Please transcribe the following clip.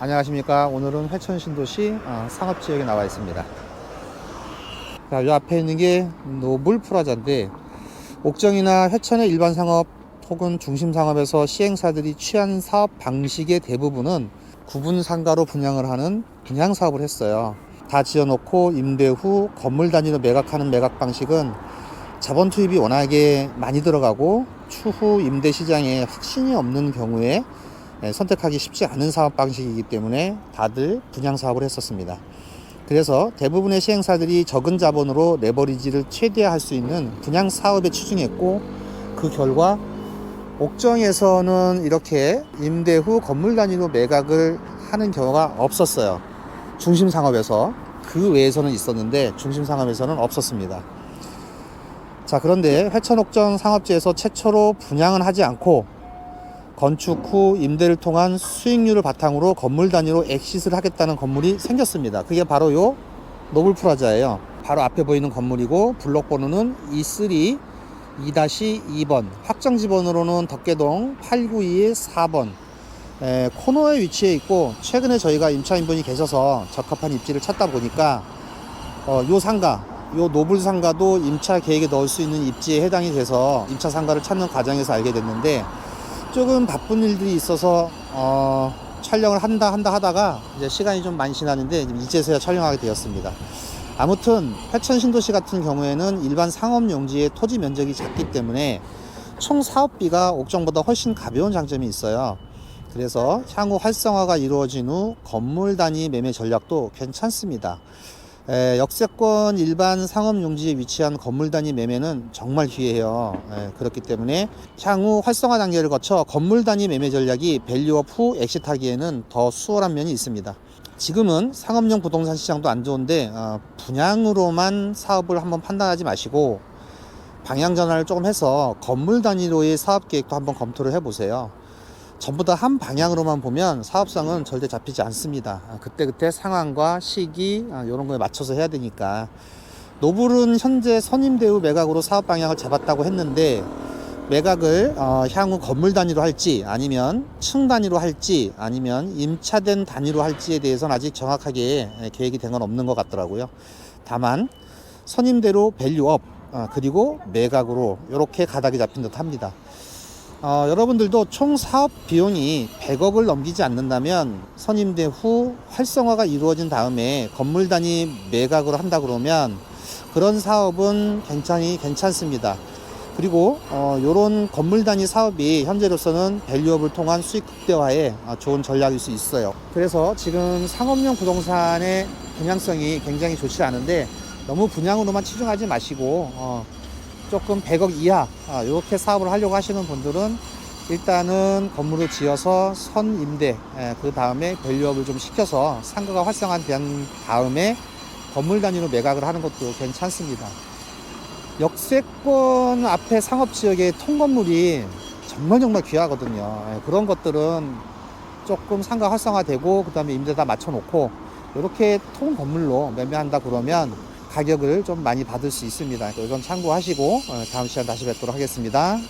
안녕하십니까. 오늘은 회천 신도시 어, 상업지역에 나와 있습니다. 자, 이 앞에 있는 게 노블 프라자인데, 옥정이나 회천의 일반 상업 혹은 중심 상업에서 시행사들이 취한 사업 방식의 대부분은 구분 상가로 분양을 하는 분양 사업을 했어요. 다 지어놓고 임대 후 건물 단위로 매각하는 매각 방식은 자본 투입이 워낙에 많이 들어가고 추후 임대 시장에 확신이 없는 경우에 예, 선택하기 쉽지 않은 사업 방식이기 때문에 다들 분양 사업을 했었습니다. 그래서 대부분의 시행사들이 적은 자본으로 레버리지를 최대화할 수 있는 분양 사업에 치중했고 그 결과 옥정에서는 이렇게 임대 후 건물 단위로 매각을 하는 경우가 없었어요. 중심 상업에서 그 외에서는 있었는데 중심 상업에서는 없었습니다. 자 그런데 회천옥정 상업지에서 최초로 분양은 하지 않고 건축 후 임대를 통한 수익률을 바탕으로 건물 단위로 엑시스를 하겠다는 건물이 생겼습니다. 그게 바로 요 노블 프라자예요. 바로 앞에 보이는 건물이고 블록 번호는 E3 2-2번 확정지 번호로는 덕계동 892의 4번 에, 코너에 위치해 있고 최근에 저희가 임차인분이 계셔서 적합한 입지를 찾다 보니까 어, 요 상가 요 노블 상가도 임차 계획에 넣을 수 있는 입지에 해당이 돼서 임차 상가를 찾는 과정에서 알게 됐는데 조금 바쁜 일들이 있어서 어, 촬영을 한다 한다 하다가 이제 시간이 좀 많이 지나는데 이제서야 촬영하게 되었습니다. 아무튼 회천 신도시 같은 경우에는 일반 상업 용지의 토지 면적이 작기 때문에 총 사업비가 옥정보다 훨씬 가벼운 장점이 있어요. 그래서 향후 활성화가 이루어진 후 건물 단위 매매 전략도 괜찮습니다. 에, 역세권 일반 상업 용지에 위치한 건물 단위 매매는 정말 귀해요. 에, 그렇기 때문에 향후 활성화 단계를 거쳐 건물 단위 매매 전략이 밸류업 후 엑시트하기에는 더 수월한 면이 있습니다. 지금은 상업용 부동산 시장도 안 좋은데 어, 분양으로만 사업을 한번 판단하지 마시고 방향 전환을 조금 해서 건물 단위로의 사업 계획도 한번 검토를 해보세요. 전부 다 한 방향으로만 보면 사업성은 절대 잡히지 않습니다. 아, 그때그때 상황과 시기 이런 거에 맞춰서 해야 되니까 노블은 현재 선임 대우 매각으로 사업 방향을 잡았다고 했는데 매각을 어, 향후 건물 단위로 할지 아니면 층 단위로 할지 아니면 임차된 단위로 할지에 대해서는 아직 정확하게 예, 계획이 된 건 없는 것 같더라고요. 다만 선임대로 밸류업 아, 그리고 매각으로 이렇게 가닥이 잡힌 듯 합니다. 어, 여러분들도 총 사업 비용이 100억을 넘기지 않는다면 선임대 후 활성화가 이루어진 다음에 건물 단위 매각으로 한다 그러면 그런 사업은 굉장히 괜찮습니다. 그리고 어, 이런 건물 단위 사업이 현재로서는 밸류업을 통한 수익 극대화에 어, 좋은 전략일 수 있어요. 그래서 지금 상업용 부동산의 분양성이 굉장히 좋지 않은데 너무 분양으로만 치중하지 마시고 어, 조금 100억 이하 아, 이렇게 사업을 하려고 하시는 분들은 일단은 건물을 지어서 선 임대 예, 그 다음에 밸류업을 좀 시켜서 상가가 활성화된 다음에 건물 단위로 매각을 하는 것도 괜찮습니다. 역세권 앞에 상업지역의 통건물이 정말 정말 귀하거든요. 예, 그런 것들은 조금 상가 활성화되고 그 다음에 임대 다 맞춰놓고 이렇게 통 건물로 매매한다 그러면 가격을 좀 많이 받을 수 있습니다. 이건 참고하시고 어, 다음 시간 다시 뵙도록 하겠습니다.